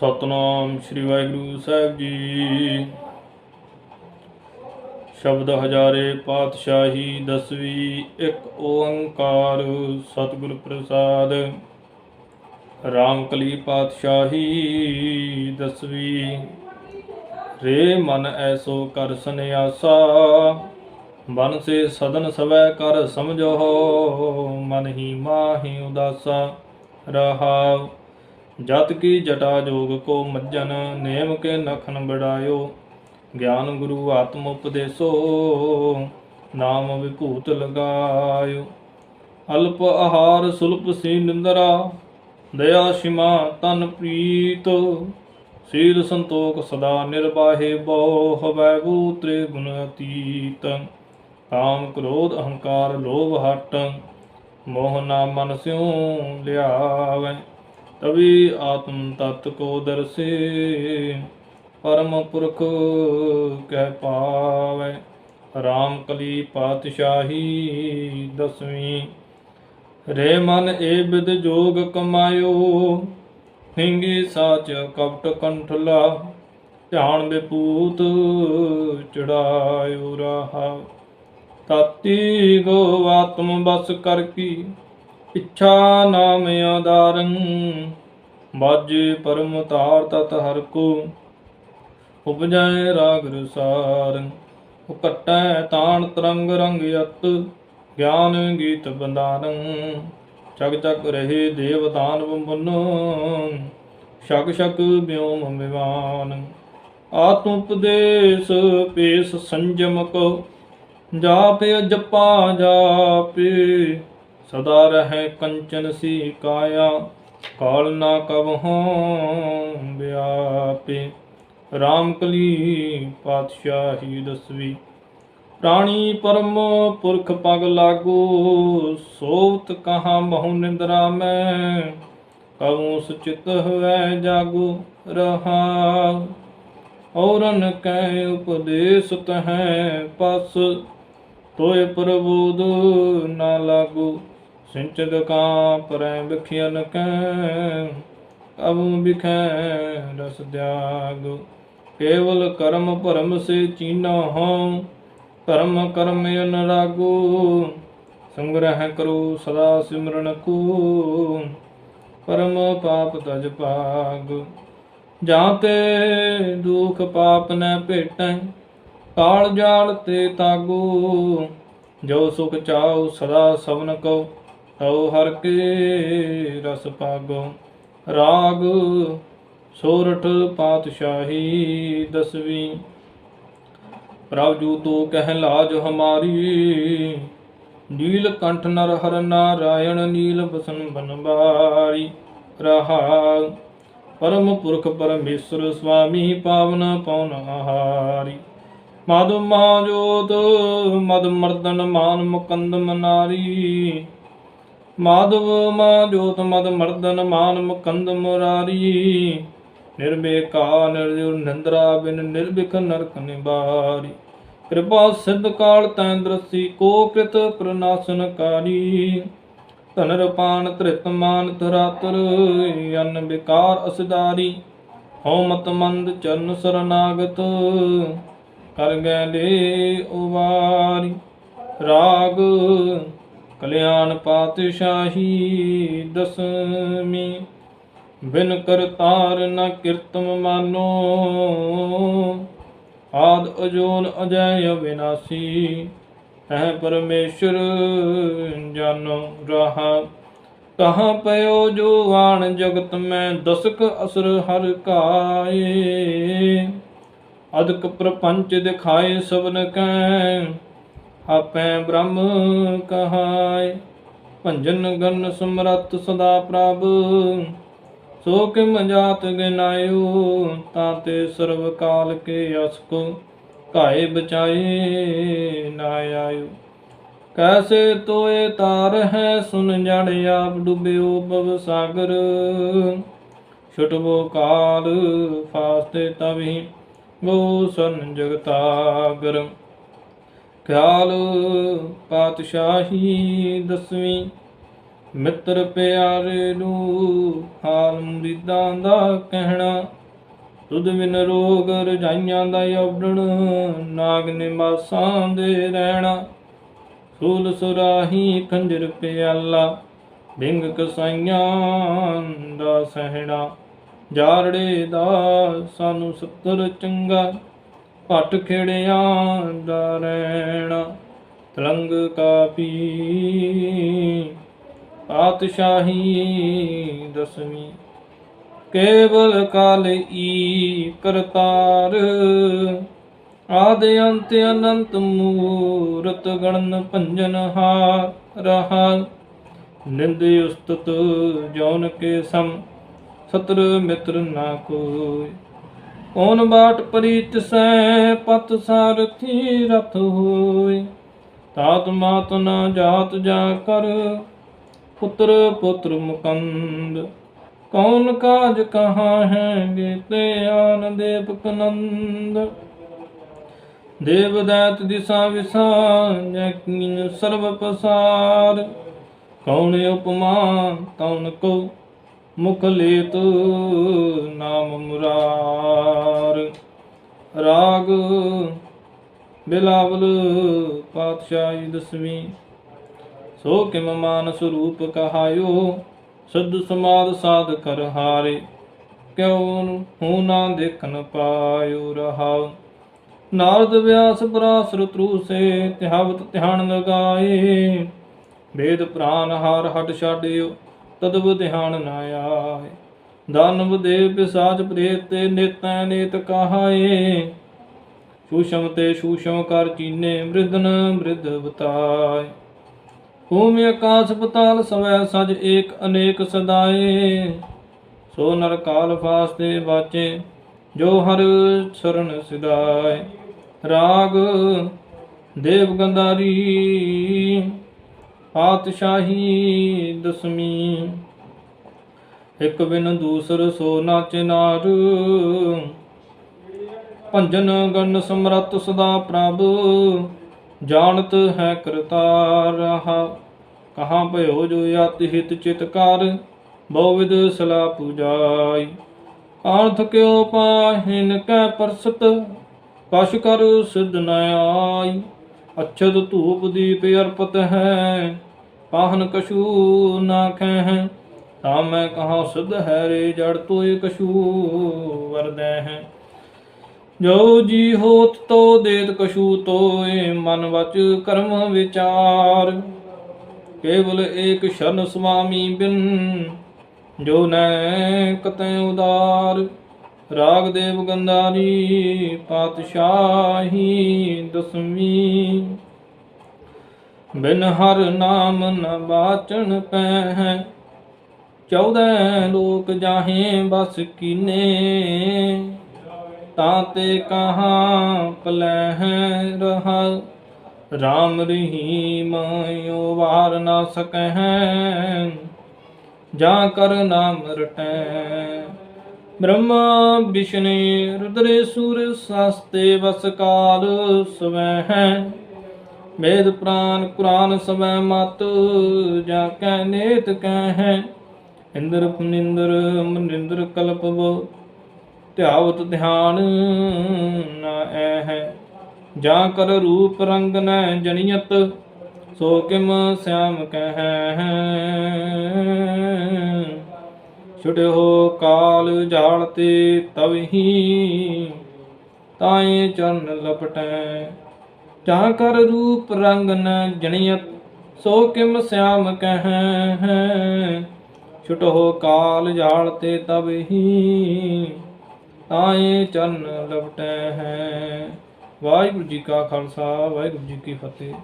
ਸਤਨਾਮ ਸ੍ਰੀ ਵਾਹਿਗੁਰੂ ਸਾਹਿਬ ਜੀ। ਸ਼ਬਦ ਹਜ਼ਾਰੇ ਪਾਤਸ਼ਾਹੀ ਦਸਵੀ ਇੱਕ ਓੰਕਾਰ ਸਤਿਗੁਰ ਪ੍ਰਸਾਦ। ਰਾਮ ਕਲੀ ਪਾਤਸ਼ਾਹੀ ਦਸਵੀ। ਰੇ ਮਨ ਐਸੋ ਕਰ ਸੰਿਆਸਾ ਮਨ ਸੇ ਸਦਨ ਸਵੈ ਕਰ ਸਮਝੋ, ਮਨ ਹੀ ਮਾਹੀ ਉਦਾਸਾ ਰਹਾਉ। ਜਤ ਕੀ ਜਟਾ ਜੋਗ ਕੋ ਮੱਜਨ ਨੇਮ ਕੇ ਨਖਨ ਬੜਾਇਓ। ਗਿਆਨ ਗੁਰੂ ਆਤਮ ਉਪਦੇਸੋ, ਨਾਮ ਵਿਭੂਤ ਲਗਾਇਓ। ਅਲਪ ਆਹਾਰ ਸੁਲਪ ਸੀ ਨਿੰਦਰਾ, ਦਇਆ ਸ਼ਿਮਾ ਤਨ ਪ੍ਰੀਤ। ਸੀਲ ਸੰਤੋਖ ਸਦਾ ਨਿਰਵਾਹੇ ਬਹੁ ਹਵੈ ਬੂਤਰੇ ਗੁਣ ਅਤੀਤ। ਕਾਮ ਕ੍ਰੋਧ ਅਹੰਕਾਰ ਲੋਭ ਹਟ, ਮੋਹ ਨਾ ਮਨ ਸਿਉ ਲਿਆਵੈ। ਤਵੀ ਆਤਮ ਤਤ ਕੋ ਦਰਸੇ, ਪਰਮ ਪੁਰਖ ਕਹਿ ਪਾਵੈ। ਰਾਮ ਕਲੀ ਪਾਤਸ਼ਾਹੀ ਦਸਵੀਂ, ਰੇ ਮਨ ਏ ਬਿਦ ਜੋਗ ਕਮਾਇਓ। ਹਿੰਗੀ ਸਾਚ ਕਪਟ ਕੰਠਲਾ, ਧਿਆਨ ਵਿਪੂਤ ਚੜਾਇਓ ਰਹਾ। ਤਾਤੀ ਗੋ ਆਤਮ ਬਸ ਕਰ ਕੀ ਇੱਛਾ ਨਾਮ ਆਧਾਰੰ ਬਾਜੇ ਪਰਮ ਤਾਰ ਤਤ ਹਰ ਕੋ, ਉਪਜੈ ਰਾਗ ਰਸਾਰ। ਉਕਟੈ ਤਾਣ ਤਰੰਗ ਰੰਗ ਯਤ ਗਿਆਨ ਗੀਤ ਬੰਦਾਨੰ ਜਗ ਜਗ ਰਹੇ ਦੇਵ ਦਾਨਵ ਮਨੋ ਸ਼ਕ ਸ਼ਕ ਬਿਉਮ ਵਿਵਾਨ। ਆਤਮ ਉਪਦੇਸ਼ ਪੇਸ ਸੰਜਮ ਕੋ, ਜਾਪੇ ਜਪਾ ਜਾਪੇ ਸਦਾ ਰਹੇ ਕੰਚਨ ਸੀ ਕਾਇਆ, ਕਾਲ ਨਾ ਕਬਹੋਂ ਵਿਆਪੇ। ਰਾਮ ਕਲੀ ਪਾਤਸ਼ਾਹੀ ਦਸਵੀ। ਪ੍ਰਾਣੀ ਪਰਮ ਪੁਰਖ ਪਗ ਲਾਗੋ ਸੋਤ ਕਹਾ ਬਹੁ ਨਿੰਦਰਾ ਮੈਂ ਕਉ ਸੁਚਿਤ ਹੋਇ ਜਾਗੋ ਰਹਾ। ਔਰਨ ਕੈ ਉਪਦੇਸ ਤਹੈ ਪਸ ਤੋਏ ਪ੍ਰਬੋਧ ਨਾ ਲਾਗੂ। ਸਿੰਚਦ ਕਾ ਪਰੈ ਬਖਿਆਨ ਕੈ, ਅਬੁ ਬਿਖੈ ਰਸ ਦਿਆਗ ਕੇਵਲ ਕਰਮ ਭਰਮ ਸੇ ਚੀਨਾ ਹਉ, ਧਰਮ ਕਰਮ ਅਨਰਾਗੋ ਸੰਗ੍ਰਹਿ ਕਰੋ ਸਦਾ ਸਿਮਰਨ ਕੋ, ਪਰਮ ਪਾਪ ਤਜ ਭਾਗ। ਜਾਂ ਤੇ ਦੁਖ ਪਾਪ ਨ ਭੇਟੈ, ਕਾਲ ਜਾਲ ਤੇ ਤਾਗੋ। ਜੋ ਸੁਖ ਚਾਉ ਸਦਾ ਸਵਨ ਕਉ ਤਉ ਹਰ ਕੇ ਰਸ ਪਾਗੋ, ਰਾਗ ਸੋਰਠ ਪਾਤਸ਼ਾਹੀ ਦਸਵੀਂ। ਪ੍ਰਭ ਜੂ ਤੋ ਕਹਿ ਲਾਜ ਹਮਾਰੀ, ਨੀਲ ਕੰਠ ਨਰ ਹਰ ਨਾਰਾਇਣ, ਨੀਲ ਬਸਨ ਬਨਵਾਰੀ ਰਹਾ ਪਰਮ ਪੁਰਖ ਪਰਮੇਸ਼ਰ ਸੁਆਮੀ ਪਾਵਨ ਪਉਨ ਆਹਾਰੀ। ਮਦ ਮਹਾਜੋਤ, ਮਦ ਮਰਦਨ ਮਾਨ ਮੁਕੰਦ ਮਨਾਰੀ। ਮਾਧਵ ਮਾ ਜੋਤ ਮਦ ਮਰਦਨ ਮਾਨ ਮੁਕੰਦ ਮੁਰਾਰੀ। ਨਿਰਬੇਕਾ ਨਿਰਜੁਰ ਨਿੰਦਰਾ ਬਿਨ ਨਿਰਭਿਖ ਨਰਕ ਨਿਬਾਰੀ ਕਿਰਪਾ ਸਿਧ ਕਾਲ ਤੈ ਦਰਸੀ, ਕੋ ਕ੍ਰਿਤ ਪ੍ਰਨਾਸ਼ਨ ਧਨ ਰਪਾਨ ਧ੍ਰਿਤ ਮਾਨ ਧਰਾਤਰ, ਅਨ ਵਿਕਾਰ ਅਸਦਾਰੀ। ਹਉ ਮਤ ਮੰਦ ਚਰਨ ਸਰਨਾਗਤ, ਕਰ ਗੈ ਲੇ ਉਵਾਰੀ। ਰਾਗ ਕਲਿਆਣ ਪਾਤਸ਼ਾਹੀ ਦਸਮੀ, ਬਿਨ ਕਰਤਾਰ ਨ ਕੀਰਤਮ ਮਾਨੋ। ਆਦ ਅਜੋਨ ਅਜੈ ਅਵਿਨਾਸੀ ਹੈ ਪਰਮੇਸ਼ਰ ਜਾਨੋ ਰਹਾ। ਕਹਾਂ ਪਇਓ ਜੋ ਆਣ ਜਗਤ ਮੈਂ, ਦਸਕ ਅਸਰ ਹਰ ਕਾਏ। ਅਦਕ ਪ੍ਰਪੰਚ ਦਿਖਾਏ ਸਭਨ ਕੈ ਆਪੈ ਬ੍ਰਹਮ ਕਹਾਏ ਭੰਜਨ ਗਨ ਸਮਰਤ ਸਦਾ ਪ੍ਰਭ। ਸੋ ਕਿਮ ਜਾਤ ਗਿਨਾਇਓ, ਤਾਂ ਤੇ ਸਰਬ ਕਾਲ ਕੇ ਅਸ ਕੋ ਘਾਏ ਬਚਾਏ ਨਾ ਆਇਓ। ਕੈਸੇ ਤੋਏ ਤਾਰ ਹੈ ਸੁਨ ਜੜ ਆਪ ਡੁੱਬਿਓ ਬਵ ਸਾਗਰ। ਛੁਟਬੋ ਕਾਲ ਫਾਸਤੇ ਤਵੀ ਗੋ ਸਨ ਜਗਤਾਗਰ। ਖਿਆਲ ਪਾਤਸ਼ਾਹੀ ਦਸਵੀਂ। ਮਿੱਤਰ ਪਿਆਰੇ ਨੂੰ ਹਾਲ ਮੁਰੀਦਾਂ ਦਾ ਕਹਿਣਾ। ਤੁਧ ਬਿਨ ਰੋਗ ਰਜਾਈਆਂ ਦਾ ਉਡਣ ਨਾਗ ਨਿਵਾਸਾਂ ਦੇ ਰਹਿਣਾ। ਸੂਲ ਸੁਰਾਹੀ ਖੰਜਰ ਪਿਆਲਾ, ਬਿੰਗ ਕਸਾਈਆਂ ਦਾ ਸਹਿਣਾ। ਜਾਰੜੇ ਦਾ ਸਾਨੂੰ ਸੱਤਰ ਚੰਗਾ। ਭੱਟ ਖੇੜਿਆਂ ਦਾ ਰਹਿਣਾ ਤਲੰਗ ਕਾਪੀ। ਆਤਸ਼ਾਹੀ ਦਸਵੀਂ, ਕੇਵਲ ਕਾਲ ਈ ਕਰਤਾਰ। ਆਦ ਅੰਤ ਅਨੰਤ ਮੂਰਤ ਗਣਨ ਭੰਜਨ ਹਾਰ ਰਹਾ ਨਿੰਦ ਉਸਤਤ ਜੌਨ ਕੇ ਸਮ, ਸਤਰ ਮਿੱਤਰ ਨਾ ਕੋਈ। ਕੌਣ ਬਾਟ ਪ੍ਰੀਤ ਸੈ, ਪਤ ਸਾਰਥੀ ਰਥ ਹੋਏ। ਤਾਤ ਮਾਤ ਨਾ ਜਾਤ ਜਾ ਕਰ, ਪੁੱਤਰ ਪੁੱਤਰ ਮੁਕੰਦ। ਕੌਣ ਕਾਜ ਕਹਾਂ ਹੈ ਗੀਤੇ ਆਨ ਦੇਵਕ ਨੰਦ ਦੇਵ ਦਾਤ ਦਿਸਾ ਵਿਸਾ ਜੈਕੀਨ ਸਰਬ ਪਸਾਰ। ਕੌਣ ਉਪਮਾ ਕੌਣ ਕੋ ਮੁਖ ਲੇਤ ਨਾਮ ਮੁਰਾਰ। ਰਾਗ ਬਿਲਾਵਲ ਪਾਤਸ਼ਾਹੀ ਦਸਵੀਂ। ਸੋ ਕਿਮ ਮਾਨ ਸਰੂਪ ਕਹਾਇਓ ਸਦ ਸਮਾਦ ਸਾਧ ਕਰ ਹਾਰੇ। ਕਿਉ ਹੂੰ ਨਾ ਦੇਖਨ ਪਾਇਓ ਰਹਾਉ। ਨਾਰਦ ਵਿਆਸ ਪਰਾਸਰ ਤਰੂਸੇ ਤਿਹਾਵਤ ਧਿਆਨ ਲਗਾਏ। ਵੇਦ ਪ੍ਰਾਨ ਹਾਰ ਹਟ ਛਾੜਿਓ ਤਦਬ ਧਿਆਨ ਨਾ ਆਏ। ਦਾਨਵ ਦੇਵ ਪਿਸਾਚ ਪ੍ਰੇਤ ਤੇ ਨੇਤੈ ਨੇਤ ਕਹਾਏ। ਸੂਸ਼ਮ ਤੇ ਸੂਸ਼ਮ ਕਰ ਚੀਨੇ ਮ੍ਰਿਦਨ ਮ੍ਰਿਦ ਬਤਾਏ ਭੂਮਿ ਆਕਾਸ਼ ਪਤਾਲ ਸਵੈ ਸਜ ਏਕ ਅਨੇਕ ਸਦਾਏ। ਸੋ ਨਰ ਕਾਲ ਫਾਸ ਤੇ ਬਾਚੇ ਜੋ ਹਰ ਸ਼ਰਨ ਸਿਦਾਏ ਰਾਗ ਦੇਵ ਗੰਧਾਰੀ ਪਾਤਸ਼ਾਹੀ ਦਸਮੀ। ਇੱਕ ਬਿਨ ਦੂਸਰ ਸੋ ਨਾਚੇ ਨਾਰ। ਭੰਜਨ ਗਣ ਸਮਰਤ ਸਦਾ ਪ੍ਰਭ। ਜਾਣਤ ਹੈ ਕਰਤਾਰ ਰਹਾ। ਕਹਾਂ ਭਇਓ ਜੋ ਅਤਿ ਹਿਤ ਚਿਤਕਾਰ ਬਹੁਵਿਦ ਸਲਾ ਪੂਜਾਈ। ਆਰਥ ਕਿਉ ਪਾਹਿਨ ਕੈ ਪਰਸਤ। ਕਛ ਕਰ ਸਿਧ ਨ ਆਈ। ਅਛਦ ਧੂਪ ਦੀਪ ਅਰਪਤ ਹੈ, ਪਾਹਨ ਕਛੂ ਨਾ ਖੈ ਤਾਂ ਮੈਂ ਕਹਾ, ਸਿਧ ਹੈ ਰੇ ਜੜ ਤੋਇ ਕਛੂ ਵਰਦੈ ਹੈ। ਜੋ ਜੀ ਹੋਤ ਤੋ ਦੇਤ ਕਛੂ ਤੋਏ, ਮਨ ਵਚ ਕਰਮ ਵਿਚਾਰ। ਕੇਵਲ ਏਕ ਸ਼ਰਨ ਸੁਆਮੀ ਬਿਨ, ਜੋ ਨੈ ਕਤੈ ਉਦਾਰ। ਰਾਗਦੇਵ ਗੰਧਾਰੀ ਪਾਤਸ਼ਾਹੀ ਦਸਵੀਂ। ਬਿਨ ਹਰ ਨਾਮ ਨ ਬਾਚਣ ਪੈ ਹੈ ਚੌਦੈ ਲੋਕ ਜਾਹੇ ਬਸ ਕੀਨੇ। ਤਾਂ ਤੇ ਕਹਾਂ ਪਲੈ ਹੈ ਰਹਾ ਰਾਮ ਰਹੀਮ ਓ ਵਾਰ ਨਾ ਸਕਹਿ। ਜਾਂ ਕਰ ਨਾਮ ਰਟੈ। ਬ੍ਰਹਮਾ ਵਿਸ਼ਨੇ ਰੁਦਰੇ ਸੂਰ ਸਸਤੇ ਵਸ ਕਾਲ ਸਵੈ ਹੈ ਵੇਦ ਪ੍ਰਾਨ ਕੁਰਾਨ ਸਵੈ ਮਤ ਜਾ ਕੈ ਨੇਤ ਕਹਿ ਇੰਦਰ ਪੁਨਿੰਦਰ ਮਨਿੰਦਰ ਕਲਪਵ ਧਿਆਵਤ ਧਿਆਨ ਨਾ ਐ ਹੈ ਜਾਂ ਕਰ ਰੂਪ ਰੰਗ ਨ ਜਣੀਅਤ ਸੋ ਕਿਮ ਸਿਆਮ ਕਹਿ। ਛੁਟਿਓ ਕਾਲ ਜਾਲ ਤੇ ਤਵਹੀ ਤਾਏ ਚਰਨ ਲਪਟੈ। ਜਾਂ ਕਰ ਰੂਪ ਰੰਗ ਨ ਜਣੀਅਤ, ਸੋ ਕਿਮ ਸਿਆਮ ਕਹਿ। ਛੁਟੋ ਕਾਲ ਜਾਲ ਤੇ ਤਵਹੀ ਤਾਏ ਚਰਨ ਲਪਟੈ। ਹੈ ਵਾਹਿਗੁਰੂ ਜੀ ਕਾ ਖਾਲਸਾ, ਵਾਹਿਗੁਰੂ ਜੀ ਕੀ ਫਤਿਹ।